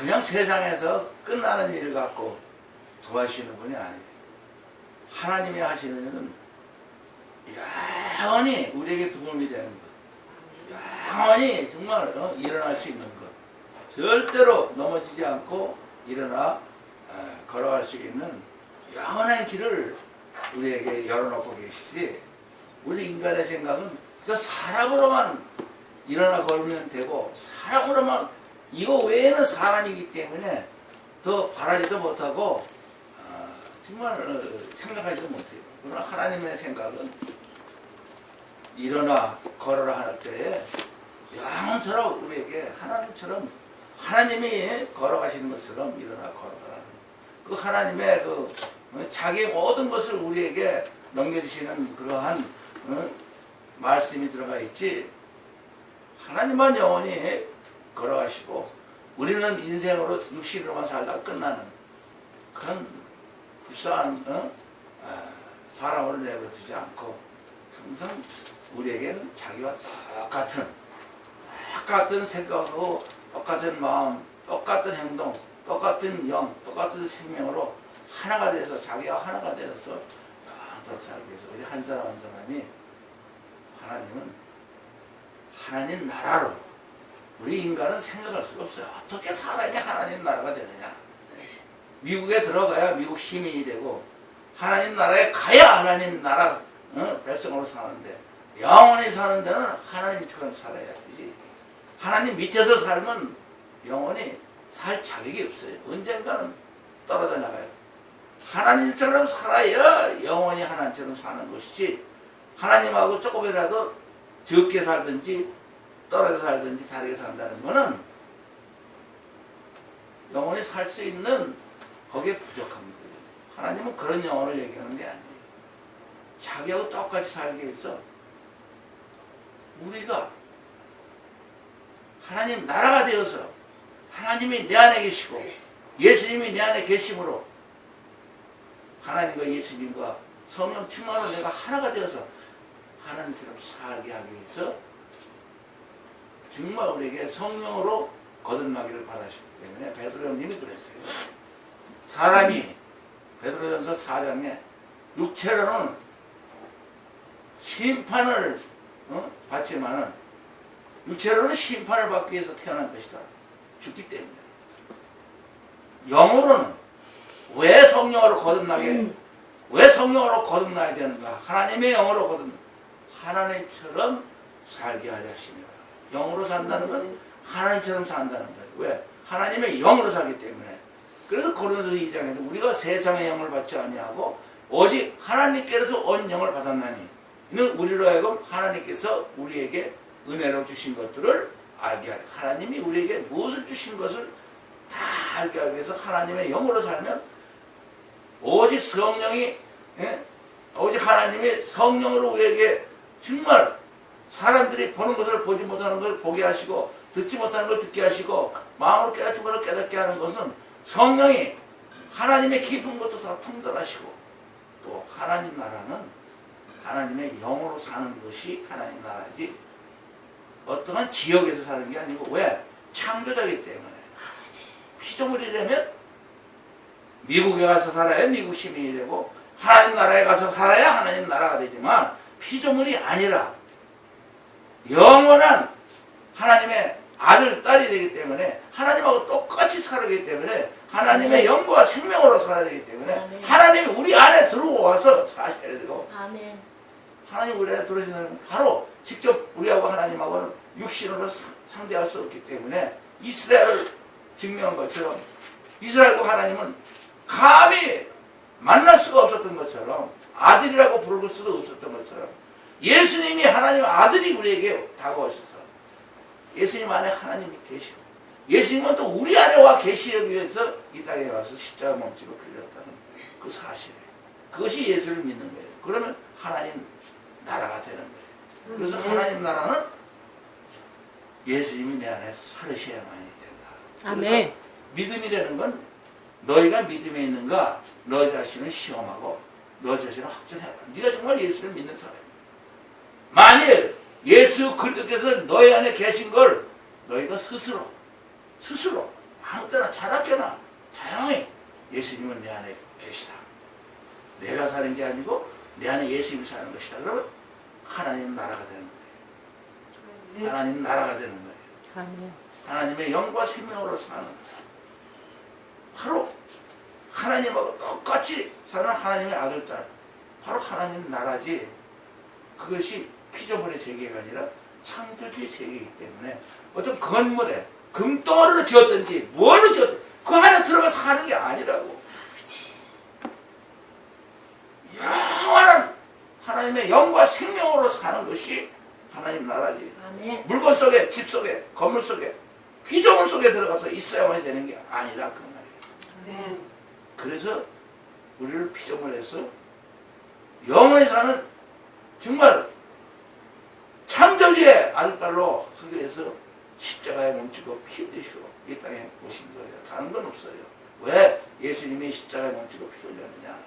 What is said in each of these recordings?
그냥 세상에서 끝나는 일을 갖고 도와주시는 분이 아니에요. 하나님이 하시는 일은 영원히 우리에게 도움이 되는 것. 영원히 정말 어, 일어날 수 있는 것. 절대로 넘어지지 않고 일어나 어, 걸어갈 수 있는 영원한 길을 우리에게 열어놓고 계시지. 우리 인간의 생각은 저 사람으로만 일어나 걸으면 되고 사람으로만 이거 외에는 사람이기 때문에 더 바라지도 못하고 어, 정말 어, 생각하지도 못해요. 그러나 하나님의 생각은 일어나 걸어라 할 때에 영처럼 우리에게 하나님처럼 하나님이 걸어가시는 것처럼 일어나 걸어가라는 그 하나님의 그 어, 자기 모든 것을 우리에게 넘겨주시는 그러한 어, 말씀이 들어가 있지 하나님만 영원히 걸어가시고 우리는 인생으로 육신으로만 살다 끝나는 그런 불쌍한 어? 아, 사람을 내버려두지 않고 항상 우리에게는 자기와 똑같은 똑같은 생각으로 똑같은 마음 똑같은 행동 똑같은 영 똑같은 생명으로 하나가 돼서 자기와 하나가 되어서 더 살기 위해서 우리 한 사람 한 사람이 하나님은 하나님 나라로 우리 인간은 생각할 수가 없어요. 어떻게 사람이 하나님 나라가 되느냐? 미국에 들어가야 미국 시민이 되고 하나님 나라에 가야 하나님 나라 어? 백성으로 사는데 영원히 사는 데는 하나님처럼 살아야 되지. 하나님 밑에서 살면 영원히 살 자격이 없어요. 언젠가는 떨어져 나가요. 하나님처럼 살아야 영원히 하나님처럼 사는 것이지 하나님하고 조금이라도 적게 살든지 떨어져 살든지 다르게 산다는 거는 영원히 살수 있는 거기에 거예요. 하나님은 그런 영혼을 얘기하는 게 아니에요. 자기하고 똑같이 살기 위해서 우리가 하나님 나라가 되어서 하나님이 내 안에 계시고 예수님이 내 안에 계심으로 하나님과 예수님과 성령 충만으로 내가 하나가 되어서 하나님처럼 살게 하기 위해서 정말 우리에게 성령으로 거듭나기를 바라시기 때문에 베드로 형님이 그랬어요. 사람이 베드로전서 4장에 육체로는 심판을 어? 받지만은 육체로는 심판을 받기 위해서 태어난 것이다. 죽기 때문에. 영으로는 왜 성령으로 거듭나게 왜 성령으로 거듭나야 되는가? 하나님의 영으로 거듭나. 하나님처럼 살게 하려 하시며 영으로 산다는 건 하나님처럼 산다는 거예요. 왜? 하나님의 영으로 살기 때문에. 그래서 고린도서 2장에도 우리가 세상의 영을 받지 아니하고 오직 하나님께서 온 영을 받았나니 이는 우리로 하여금 하나님께서 우리에게 은혜로 주신 것들을 알게 하려 하나님이 우리에게 무엇을 주신 것을 다 알게 하기 위해서 하나님의 영으로 살면 오직 성령이 예? 오직 하나님이 성령으로 우리에게 정말 사람들이 보는 것을 보지 못하는 걸 보게 하시고 듣지 못하는 걸 듣게 하시고 마음으로 깨닫지 못하는 걸 깨닫게 하는 것은 성령이 하나님의 깊은 것도 다 통달하시고 또 하나님 나라는 하나님의 영으로 사는 것이 하나님 나라지 어떠한 지역에서 사는 게 아니고 왜? 창조자이기 때문에 피조물이라면 미국에 가서 살아야 미국 시민이 되고 하나님 나라에 가서 살아야 하나님 나라가 되지만 피조물이 아니라 영원한 하나님의 아들, 딸이 되기 때문에 하나님하고 똑같이 살아기 때문에 하나님의 영과 생명으로 살아야 되기 때문에 아멘. 하나님이 우리 안에 들어와서 사셔야 되고 아멘. 하나님 우리 안에 들어오시는 바로 직접 우리하고 하나님하고는 육신으로 사- 상대할 수 없기 때문에 이스라엘을 증명한 것처럼 이스라엘과 하나님은 감히 만날 수가 없었던 것처럼 아들이라고 부를 수도 없었던 것처럼 예수님이 하나님 아들이 우리에게 다가오셔서 예수님 안에 하나님이 계시고 예수님은 또 우리 안에 와 계시기 위해서 이 땅에 와서 십자가 몸지고 빌렸다는 그 사실이에요. 그것이 예수를 믿는 거예요. 그러면 하나님 나라가 되는 거예요. 그래서 음. 하나님 나라는 예수님이 내 안에 살으셔야만이 된다. 아멘. 믿음이라는 건 너희가 믿음에 있는가 너 자신을 시험하고 너 자신을 확정해봐. 네가 정말 예수를 믿는 사람이야. 만일 예수 그리스도께서 너희 안에 계신 걸 너희가 스스로 스스로 아무 때나 살았거나 자영히 예수님은 내 안에 계시다. 내가 사는 게 아니고 내 안에 예수님이 사는 것이다. 그러면 하나님 나라가 되는 거예요. 하나님 나라가 되는 거예요. 하나님의 영과 생명으로 사는. 바로 하나님하고 똑같이 사는 하나님의 아들, 딸. 바로 하나님 나라지. 그것이 피조물의 세계가 아니라 창조주의 세계이기 때문에 어떤 건물에 금덩어리로 지었든지 뭘로 지었든지 그 안에 들어가 사는 게 아니라고. 영원한 하나님의 영과 생명으로 사는 것이 하나님 나라지. 아멘. 물건 속에, 집 속에, 건물 속에, 피조물 속에 들어가서 있어야만 되는 게 아니라 그 말이에요. 아멘. 그래서 우리를 피조물에서 영원히 사는 정말 아들딸로 하기 위해서 십자가에 멈추고 피 흘리시고 이 땅에 오신 거예요. 다른 건 없어요. 왜 예수님이 십자가에 멈추고 피 흘렸느냐?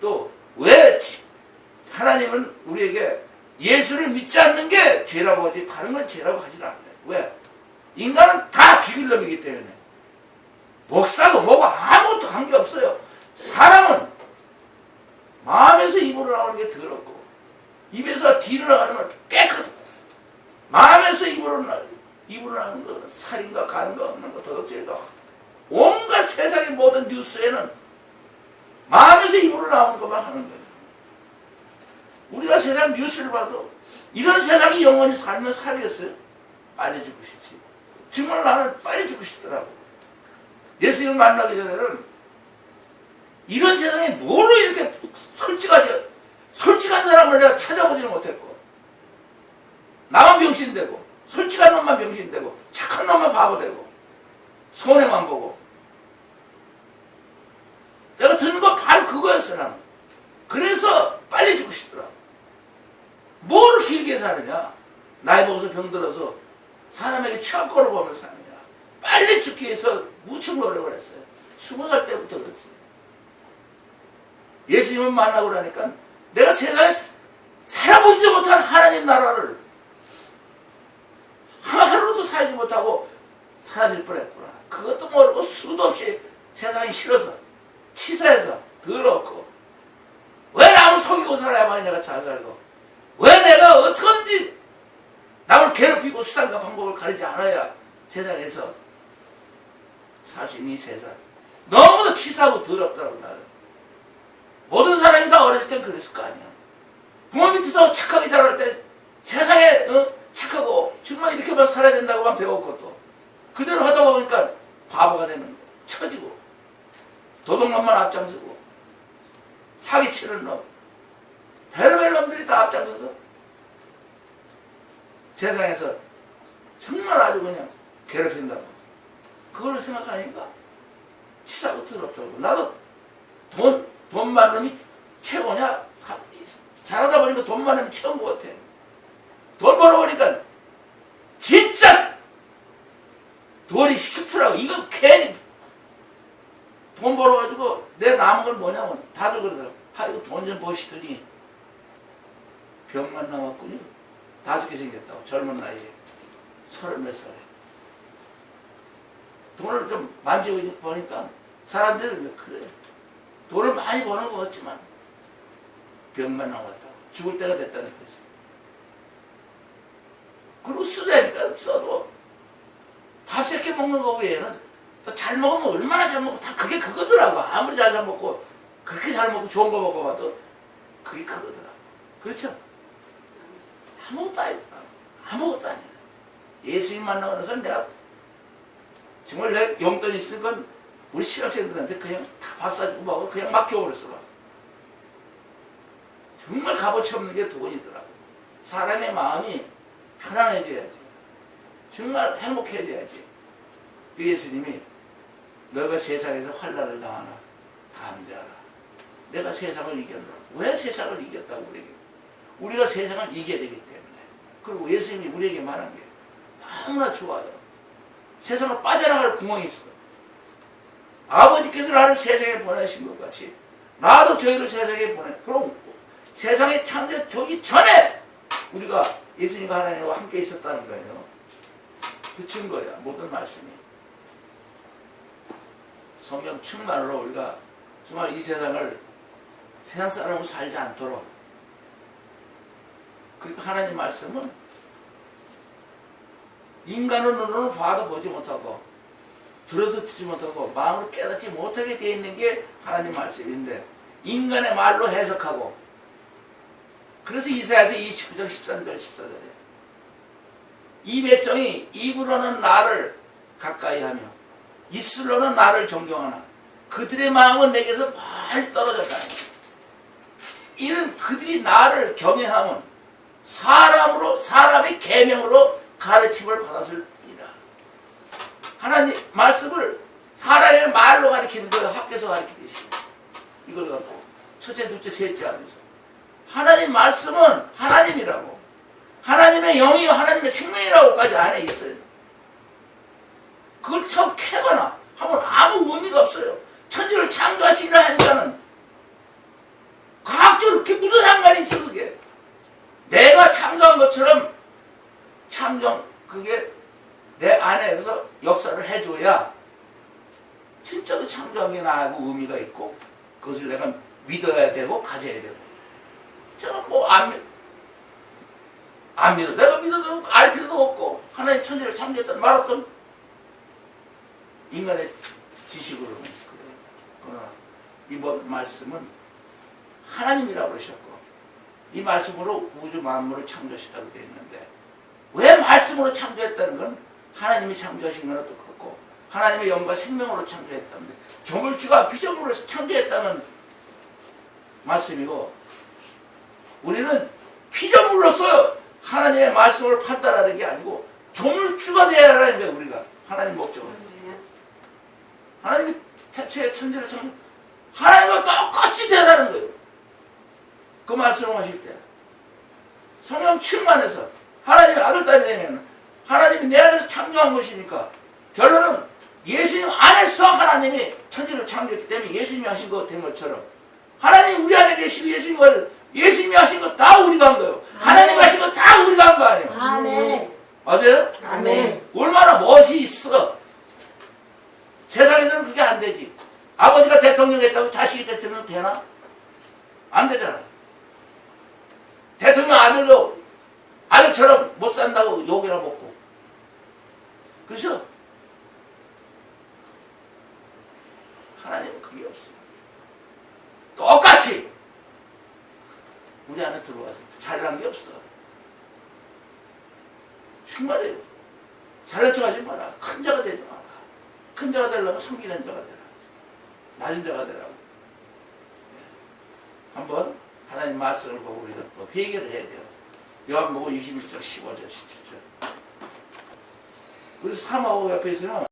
또 왜 하나님은 우리에게 예수를 믿지 않는 게 죄라고 하지 다른 건 죄라고 하진 않아요. 왜? 인간은 다 죽일 놈이기 때문에 목사고 뭐고 아무것도 관계없어요. 사람은 마음에서 입으로 나오는 게 더럽고 입에서 뒤로 나가는 건 깨끗하고 마음에서 입으로 나 입으로 나가는 거 살인가 가는가 없는 거 도덕질가 온갖 세상의 모든 뉴스에는 마음에서 입으로 나오는 것만 하는 거예요. 우리가 세상 뉴스를 봐도 이런 세상이 영원히 살면 살겠어요? 빨리 죽고 싶지. 정말 나는 빨리 죽고 싶더라고. 예수님을 만나기 전에는 이런 세상에 뭐로 이렇게 솔직하지, 솔직한 사람을 내가 찾아보지는 못했고, 나만 병신되고, 솔직한 놈만 병신되고, 착한 놈만 바보되고, 손해만 보고. 내가 듣는 거 바로 그거였어, 나는. 그래서 빨리 죽고 싶더라. 뭐를 길게 사느냐? 나이 먹어서 병들어서 사람에게 취업권을 보며 사느냐? 빨리 죽기 위해서 무척 노력을 했어요. 스무 살 때부터 그랬어요. 예수님을 만나고 나니까 내가 세상에 살아보지도 못한 하나님 나라를 살지 못하고 사라질 뻔했구나. 그것도 모르고 수도 없이 세상이 싫어서 치사해서 더럽고 왜 남을 속이고 살아야만 내가 잘 살고 왜 내가 어떻게든지 남을 괴롭히고 수단과 방법을 가리지 않아야 세상에서 있는 이 세상 너무도 치사하고 더럽더라고 나는 모든 사람이 다 어렸을 땐 그랬을 거 아니야 부모 밑에서 착하게 자랄 때 세상에 어? 착하고 정말 이렇게만 살아야 된다고만 배웠고 또 그대로 하다 보니까 바보가 되는 거야 처지고 도둑놈만 앞장서고 사기치는 놈. 베르벨 놈들이 다 앞장서서 세상에서 정말 아주 그냥 괴롭힌다고. 그걸 생각하니까 치사하고 더럽더라고. 나도 돈, 돈 많은 놈이 최고냐? 사- 잘하다 보니까 돈 최고인 것 같아 돈 벌어보니까 진짜 돈이 싫더라고. 이거 괜히 돈 벌어가지고 내 남은 건 뭐냐면 다들 그러더라고. 아이고 돈 좀 버시더니 병만 남았군요. 다 죽게 생겼다고 젊은 나이에. 서른 몇 살에. 돈을 좀 만지고 보니까 사람들이 왜 그래? 돈을 많이 버는 것 같지만 병만 남았다고. 죽을 때가 됐다는 거지 그리고 쓰다니까 써도. 밥 새끼 먹는 거 외에는. 또잘 먹으면 얼마나 잘 먹고 다 그게 그거더라고. 아무리 잘 잘 먹고 그렇게 잘 먹고 좋은 거 먹어봐도 그게 그거더라고. 그렇죠? 아무것도 아니더라고 아무것도 아니야. 예수님 만나고 나서 내가 정말 내 용돈 있을 건 우리 신학생들한테 그냥 다 밥 사주고 먹고 그냥 막 줘버렸어 막. 정말 값어치 없는 게 돈이더라고. 사람의 마음이 편안해져야지. 정말 행복해져야지. 그 예수님이 너가 세상에서 환란을 당하나 담대하라. 내가 세상을 이겼노라 왜 세상을 이겼다고 우리에게? 우리가 세상을 이겨야 되기 때문에. 그리고 예수님이 우리에게 말한 게 너무나 좋아요. 세상을 빠져나갈 구멍이 있어. 아버지께서 나를 세상에 보내신 것 같이 나도 저희를 세상에 보내. 그럼 세상에 창조되기 전에 우리가 예수님과 하나님과 함께 있었다는 거예요. 그 증거야 모든 말씀이. 성경 충만으로 우리가 정말 이 세상을 세상 사람으로 살지 않도록. 그러니까 하나님 말씀은 인간의 눈으로는 봐도 보지 못하고 들어서 듣지 못하고 마음으로 깨닫지 못하게 되어 있는 게 하나님 말씀인데 인간의 말로 해석하고 그래서 이사야서 29절 13절 14절에 이 백성이 입으로는 나를 가까이 하며 입술로는 나를 존경하나 그들의 마음은 내게서 멀 떨어졌다. 이는 그들이 나를 경외함은 사람으로 사람의 계명으로 가르침을 받았을 뿐이라. 하나님 말씀을 사람의 말로 가르치는 거예요. 학교에서 가르치듯이. 이걸 갖고 첫째, 둘째, 셋째 하면서 하나님 말씀은 하나님이라고 하나님의 영이요 하나님의 생명이라고까지 안에 있어요. 그걸 참 캐거나 하면 아무 의미가 없어요. 천지를 창조하시라 하니까는 과학적으로 그게 무슨 상관이 있어 그게. 내가 창조한 것처럼 창조 그게 내 안에서 역사를 해줘야 진짜로 창조한 게 나하고 의미가 있고 그것을 내가 믿어야 되고 가져야 되고 저는 뭐안 믿, 안 믿어. 내가 믿어도 알 필요도 없고 하나님 천지를 창조했다는 말었던 인간의 지식으로는 그래요. 그러나 이 뭐- 말씀은 하나님이라고 그러셨고 이 말씀으로 우주 만물을 창조하셨다고 되어 있는데 왜 말씀으로 창조했다는 건 하나님이 창조하신 거나 똑같고 하나님의 영과 생명으로 창조했다는데 조물주가 피조물을 창조했다는 말씀이고 우리는 피조물로서 하나님의 말씀을 판단하는 게 아니고 조물주가 되어야 하는 거예요 우리가. 하나님 목적은 하나님이 태초에 천지를 창조 하나님과 똑같이 되라는 거예요. 그 말씀을 하실 때. 성령 충만해서 하나님의 아들 딸이 되면 하나님이 내 안에서 창조한 것이니까 결론은 예수님 안에서 하나님이 천지를 창조했기 때문에 예수님이 하신 거된 것처럼 하나님 우리 안에 계시고 예수님이 예수님이 하신 거 다 우리가 한 거예요. 하나님 하신 거 다 우리가 한거 아니에요. 아멘. 맞아요? 아멘. 얼마나 멋이 있어. 세상에서는 그게 안 되지. 아버지가 대통령 했다고 자식이 대통령 되나? 안 되잖아. 대통령 아들도 아들처럼 못 산다고 욕이나 먹고. 그래서 하나님은 그게 없어. 똑같이 우리 안에 들어와서 잘난 게 없어. 정말이에요. 잘난 척 하지 마라. 큰 자가 되지 마라. 큰 자가 되려면 섬기는 자가 되라. 낮은 자가 되라고. 예. 한번 하나님 말씀을 보고 우리가 또 회개를 해야 돼요. 요한복음 21장 15절 17절. 그래서 사마오 옆에 있으면